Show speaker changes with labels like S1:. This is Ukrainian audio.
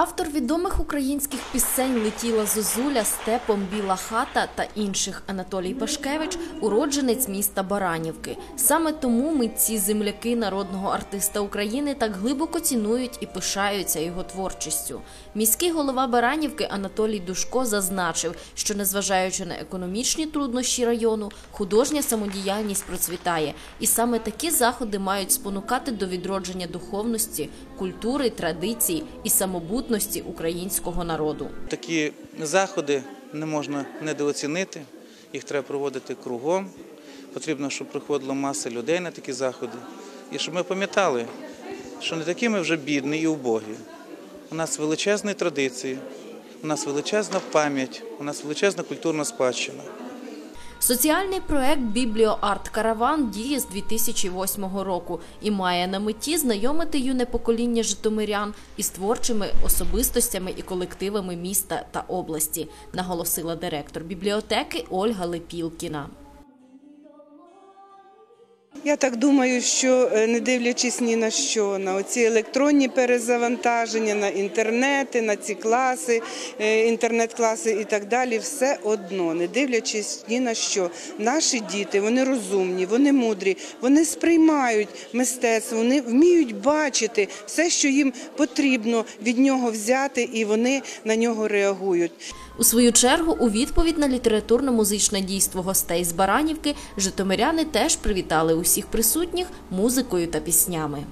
S1: Автор відомих українських пісень Летіла Зозуля, Степом Біла хата та інших Анатолій Пашкевич уродженець міста Баранівки. Саме тому митці земляки народного артиста України так глибоко цінують і пишаються його творчістю. Міський голова Баранівки Анатолій Душко зазначив, що незважаючи на економічні труднощі району, художня самодіяльність процвітає, і саме такі заходи мають спонукати до відродження духовності, культури, традицій і самобутності українського народу.
S2: Такі заходи не можна недооцінити, їх треба проводити кругом. Потрібно, щоб приходила маса людей на такі заходи. І щоб ми пам'ятали, що не такі ми вже бідні і убогі. У нас величезні традиції, у нас величезна пам'ять, у нас величезна культурна спадщина.
S1: Соціальний проект Бібліоарт Караван діє з 2008 року і має на меті знайомити юне покоління житомирян із творчими особистостями і колективами міста та області, наголосила директор бібліотеки Ольга Лепілкіна.
S3: Я так думаю, що е, не дивлячись ні на що, на оці електронні перезавантаження, на інтернети, на ці класи, е, інтернет-класи і так далі, все одно, не дивлячись ні на що. Наші діти вони розумні, вони мудрі, вони сприймають мистецтво, вони вміють бачити все, що їм потрібно від нього взяти, і вони на нього реагують.
S1: У свою чергу, у відповідь на літературно-музичне дійство гостей з Баранівки, житомиряни теж привітали усіх присутніх музикою та піснями.